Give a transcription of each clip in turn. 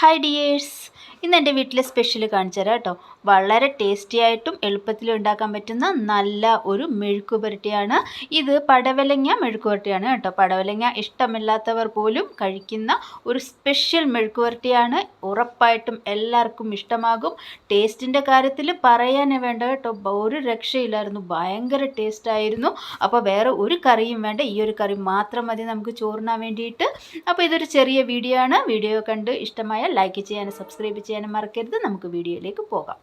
Hi dears ഇന്ന് എന്റെ വീട്ടിലെ സ്പെഷ്യൽ കാണിച്ചു തരാം കേട്ടോ. വളരെ ടേസ്റ്റി ആയിട്ടും എളുപ്പത്തിൽ ഉണ്ടാക്കാൻ പറ്റുന്ന നല്ല ഒരു മെഴുക്ക് പുരട്ടിയാണ്. ഇത് പടവലങ്ങ മെഴുക്ക് പുരട്ടിയാണ് കേട്ടോ. പടവലങ്ങ ഇഷ്ടമില്ലാത്തവർ പോലും കഴിക്കുന്ന ഒരു സ്പെഷ്യൽ മെഴുക്ക് പുരട്ടിയാണ്. ഉറപ്പായിട്ടും എല്ലാവർക്കും ഇഷ്ടമാകും. ടേസ്റ്റിന്റെ കാര്യത്തിൽ പറയാനേ വേണ്ട കേട്ടോ. ഒരു രക്ഷയില്ലായിരുന്നു. ഭയങ്കര ടേസ്റ്റായിരുന്നു അപ്പോൾ വേറെ ഒരു കറിയും വേണ്ട. ഈ ഒരു കറി മാത്രം മതി നമുക്ക് ചോറിനാൻ വേണ്ടിയിട്ട്. അപ്പോൾ ഇതൊരു ചെറിയ വീഡിയോ ആണ്. വീഡിയോ കണ്ട് ഇഷ്ടമായ ലൈക്ക് ചെയ്യാനും സബ്സ്ക്രൈബ് ചെയ്യാനും മറക്കരുത്. നമുക്ക് വീഡിയോയിലേക്ക് പോകാം.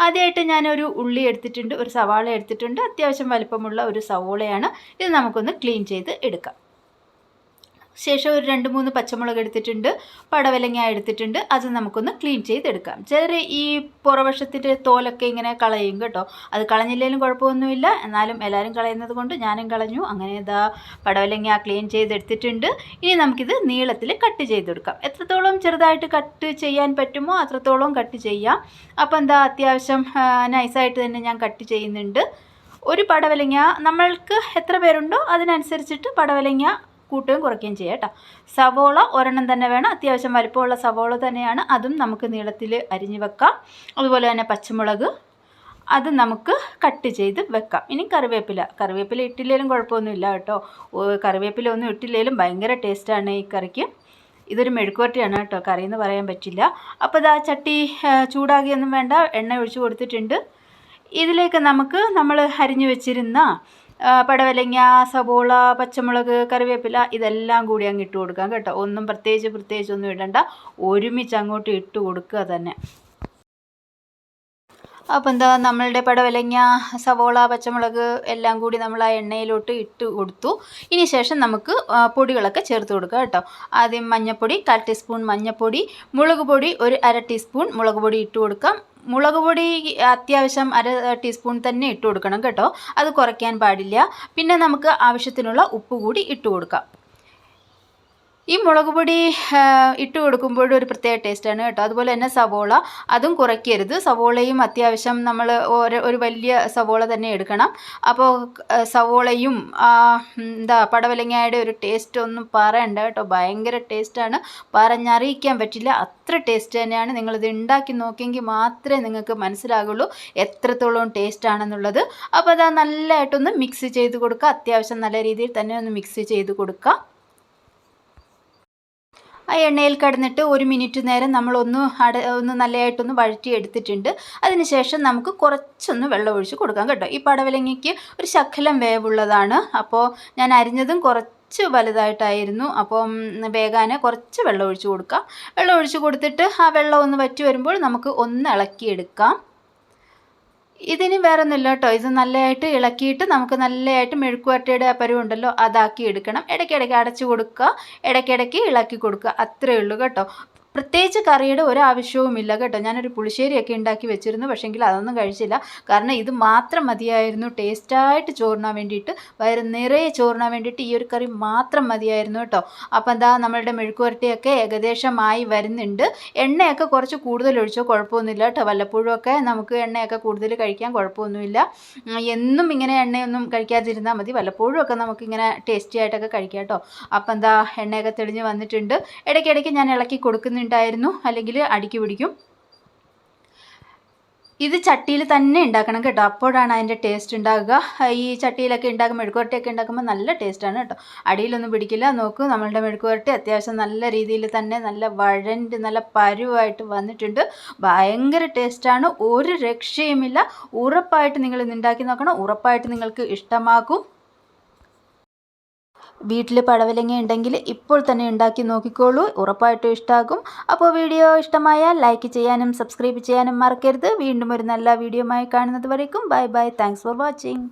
ആദ്യമായിട്ട് ഞാനൊരു ഉള്ളി എടുത്തിട്ടുണ്ട് ഒരു സവാള എടുത്തിട്ടുണ്ട്. അത്യാവശ്യം വലിപ്പമുള്ള ഒരു സവോളയാണ്. ഇത് നമുക്കൊന്ന് ക്ലീൻ ചെയ്ത് എടുക്കാം. ശേഷം ഒരു രണ്ട് മൂന്ന് പച്ചമുളക് എടുത്തിട്ടുണ്ട് പടവലങ്ങ എടുത്തിട്ടുണ്ട് അത് നമുക്കൊന്ന് ക്ലീൻ ചെയ്തെടുക്കാം. ചിലർ ഈ പുറവശത്തിന്റെ തോലൊക്കെ ഇങ്ങനെ കളയും കേട്ടോ. അത് കളഞ്ഞില്ലെങ്കിലും കുഴപ്പമൊന്നുമില്ല. എന്നാലും എല്ലാവരും കളയുന്നത് കൊണ്ട് ഞാനും കളഞ്ഞു. അങ്ങനെ ഇതാ പടവലങ്ങ ക്ലീൻ ചെയ്തെടുത്തിട്ടുണ്ട്. ഇനി നമുക്കിത് നീളത്തിൽ കട്ട് ചെയ്തെടുക്കാം. എത്രത്തോളം ചെറുതായിട്ട് കട്ട് ചെയ്യാൻ പറ്റുമോ അത്രത്തോളം കട്ട് ചെയ്യാം. അപ്പോൾ എന്താ അത്യാവശ്യം നൈസായിട്ട് തന്നെ ഞാൻ കട്ട് ചെയ്യുന്നുണ്ട്. ഒരു പടവലങ്ങ നമ്മൾക്ക് എത്ര പേരുണ്ടോ അതിനനുസരിച്ചിട്ട് പടവലങ്ങ കൂട്ടുകയും കുറയ്ക്കുകയും ചെയ്യാം കേട്ടോ. സവോള ഒരെണ്ണം തന്നെ വേണം. അത്യാവശ്യം വലിപ്പമുള്ള സവോള തന്നെയാണ്. അതും നമുക്ക് നീളത്തിൽ അരിഞ്ഞു വെക്കാം. അതുപോലെ തന്നെ പച്ചമുളക്. അത് നമുക്ക് കട്ട് ചെയ്ത് വെക്കാം. ഇനി കറിവേപ്പില. കറിവേപ്പില ഇട്ടില്ലെങ്കിലും കുഴപ്പമൊന്നുമില്ല കേട്ടോ. കറിവേപ്പില ഒന്നും ഇട്ടില്ലെങ്കിലും ഭയങ്കര ടേസ്റ്റാണ് ഈ കറിക്ക്. ഇതൊരു മെഴുക്കുവരട്ടിയാണ് കേട്ടോ. കറി എന്ന് പറയാൻ പറ്റില്ല. അപ്പോൾ ഇതാ ചട്ടി ചൂടാകിയൊന്നും വേണ്ട. എണ്ണ ഒഴിച്ചു കൊടുത്തിട്ടുണ്ട്. ഇതിലേക്ക് നമുക്ക് നമ്മൾ അരിഞ്ഞു വെച്ചിരുന്ന പടവലങ്ങ സബോള പച്ചമുളക് കറിവേപ്പില ഇതെല്ലാം കൂടി അങ്ങ് ഇട്ട് കൊടുക്കാം കേട്ടോ. ഒന്നും പ്രത്യേകിച്ച് പ്രത്യേകിച്ച് ഒന്നും ഇടണ്ട. ഒരുമിച്ച് അങ്ങോട്ട് ഇട്ട് കൊടുക്കുക തന്നെ. അപ്പോൾ എന്താ നമ്മളുടെ പടവലങ്ങ സവോള പച്ചമുളക് എല്ലാം കൂടി നമ്മൾ ആ എണ്ണയിലോട്ട് ഇട്ട് കൊടുത്തു. ഇനി ശേഷം നമുക്ക് പൊടികളൊക്കെ ചേർത്ത് കൊടുക്കുക കേട്ടോ. ആദ്യം മഞ്ഞൾപ്പൊടി കാൽ ടീസ്പൂൺ മഞ്ഞൾപ്പൊടി മുളക് പൊടി ഒരു അര ടീസ്പൂൺ മുളക് പൊടി ഇട്ട് കൊടുക്കാം. മുളക് പൊടി അത്യാവശ്യം അര ടീസ്പൂൺ തന്നെ ഇട്ട് കൊടുക്കണം കേട്ടോ. അത് കുറയ്ക്കാൻ പാടില്ല. പിന്നെ നമുക്ക് ആവശ്യത്തിനുള്ള ഉപ്പ് കൂടി ഇട്ട് കൊടുക്കാം. ഈ മുളക് പൊടി ഇട്ട് കൊടുക്കുമ്പോഴും ഒരു പ്രത്യേക ടേസ്റ്റാണ് കേട്ടോ. അതുപോലെ തന്നെ സവോള അതും കുറയ്ക്കരുത്. സവോളയും അത്യാവശ്യം നമ്മൾ ഒരു വലിയ സവോള തന്നെ എടുക്കണം. അപ്പോൾ സവോളയും എന്താ പടവലങ്ങയുടെ ഒരു ടേസ്റ്റ് ഒന്നും പറയണ്ട കേട്ടോ. ഭയങ്കര ടേസ്റ്റാണ് പറഞ്ഞറിയിക്കാൻ പറ്റില്ല. അത്ര ടേസ്റ്റ് തന്നെയാണ് നിങ്ങളിത് ഉണ്ടാക്കി നോക്കിയെങ്കിൽ മാത്രമേ നിങ്ങൾക്ക് മനസ്സിലാകുള്ളൂ എത്രത്തോളം ടേസ്റ്റ് ആണെന്നുള്ളത്. അപ്പോൾ അത് നല്ലതായിട്ടൊന്ന് മിക്സ് ചെയ്ത് കൊടുക്കുക. അത്യാവശ്യം നല്ല രീതിയിൽ തന്നെ ഒന്ന് മിക്സ് ചെയ്ത് കൊടുക്കുക. ആ എണ്ണയിൽ കിടന്നിട്ട് ഒരു മിനിറ്റ് നേരം നമ്മളൊന്ന് അട ഒന്ന് നല്ലതായിട്ടൊന്ന് വഴറ്റി എടുത്തിട്ടുണ്ട് അതിനുശേഷം നമുക്ക് കുറച്ചൊന്ന് വെള്ളം ഒഴിച്ച് കൊടുക്കാം കേട്ടോ. ഈ പടവലങ്ങയ്ക്ക് ഒരു ശകലം വേവുള്ളതാണ്. അപ്പോൾ ഞാൻ അരിഞ്ഞതും കുറച്ച് കുറച്ച് വലുതായിട്ടായിരുന്നു. അപ്പം വേഗാന് കുറച്ച് വെള്ളം ഒഴിച്ച് കൊടുക്കാം. വെള്ളം ഒഴിച്ച് കൊടുത്തിട്ട് ആ വെള്ളം ഒന്ന് വറ്റി വരുമ്പോൾ നമുക്ക് ഒന്ന് ഇളക്കിയെടുക്കാം. ഇതിന് വേറെ ഒന്നുമില്ല കേട്ടോ. ഇത് നല്ലതായിട്ട് ഇളക്കിയിട്ട് നമുക്ക് നല്ലതായിട്ട് മെഴുക്കുവരട്ടയുടെ ആ പരുവുണ്ടല്ലോ അതാക്കി എടുക്കണം. ഇടയ്ക്കിടയ്ക്ക് അടച്ചു കൊടുക്കുക ഇടയ്ക്കിടയ്ക്ക് ഇളക്കി കൊടുക്കുക. അത്രയേ ഉള്ളൂ കേട്ടോ. പ്രത്യേകിച്ച് കറിയുടെ ഒരാവശ്യവുമില്ല കേട്ടോ. ഞാനൊരു പുളിശ്ശേരിയൊക്കെ ഉണ്ടാക്കി വെച്ചിരുന്നു പക്ഷേങ്കിൽ അതൊന്നും കഴിച്ചില്ല. കാരണം ഇത് മാത്രം മതിയായിരുന്നു. ടേസ്റ്റായിട്ട് ചോറിനാൻ വേണ്ടിയിട്ട് വയറ് നിറയെ ചോറിനാൻ വേണ്ടിയിട്ട് ഈ ഒരു കറി മാത്രം മതിയായിരുന്നു കേട്ടോ. അപ്പം എന്താ നമ്മളുടെ മെഴുക്കുവരട്ടിയൊക്കെ ഏകദേശമായി വരുന്നുണ്ട്. എണ്ണയൊക്കെ കുറച്ച് കൂടുതൽ ഒഴിച്ചോ കുഴപ്പമൊന്നുമില്ല കേട്ടോ. വല്ലപ്പോഴുമൊക്കെ നമുക്ക് എണ്ണയൊക്കെ കൂടുതൽ കഴിക്കാൻ കുഴപ്പമൊന്നുമില്ല. എന്നും ഇങ്ങനെ എണ്ണയൊന്നും കഴിക്കാതിരുന്നാൽ മതി. വല്ലപ്പോഴും ഒക്കെ നമുക്കിങ്ങനെ ടേസ്റ്റി ആയിട്ടൊക്കെ കഴിക്കാം കേട്ടോ. അപ്പം എന്താ എണ്ണയൊക്കെ തെളിഞ്ഞ് വന്നിട്ടുണ്ട്. ഇടയ്ക്കിടയ്ക്ക് ഞാൻ ഇളക്കി കൊടുക്കുന്നുണ്ട്. ഉണ്ടായിരുന്നു അല്ലെങ്കിൽ അടുക്കി പിടിക്കും. ഇത് ചട്ടിയിൽ തന്നെ ഉണ്ടാക്കണം കേട്ടോ. അപ്പോഴാണ് അതിന്റെ ടേസ്റ്റ് ഉണ്ടാകുക. ഈ ചട്ടിയിലൊക്കെ ഉണ്ടാക്കുമ്പോൾ മെഴുക്കുവരട്ടിയൊക്കെ ഉണ്ടാക്കുമ്പോൾ നല്ല ടേസ്റ്റാണ് കേട്ടോ. അടിയിലൊന്നും പിടിക്കില്ല. നോക്കൂ നമ്മളുടെ മെഴുക്കുവരട്ടി അത്യാവശ്യം നല്ല രീതിയിൽ തന്നെ നല്ല വഴണ്ട് നല്ല പരുവായിട്ട് വന്നിട്ടുണ്ട്. ഭയങ്കര ടേസ്റ്റാണ് ഒരു രക്ഷയുമില്ല. ഉറപ്പായിട്ട് നിങ്ങൾ ഇന്ന് ഉണ്ടാക്കി നോക്കണം. ഉറപ്പായിട്ട് നിങ്ങൾക്ക് ഇഷ്ടമാക്കും വീട്ടിൽ പടവലങ്ങ ഉണ്ടെങ്കിൽ ഇപ്പോൾ തന്നെ ഉണ്ടാക്കി നോക്കിക്കോളൂ. ഉറപ്പായിട്ടും ഇഷ്ടമാകും അപ്പോൾ വീഡിയോ ഇഷ്ടമായാൽ ലൈക്ക് ചെയ്യാനും സബ്സ്ക്രൈബ് ചെയ്യാനും മറക്കരുത്. വീണ്ടും ഒരു നല്ല വീഡിയോ ആയി കാണുന്നത് വരയ്ക്കും bye bye thanks for watching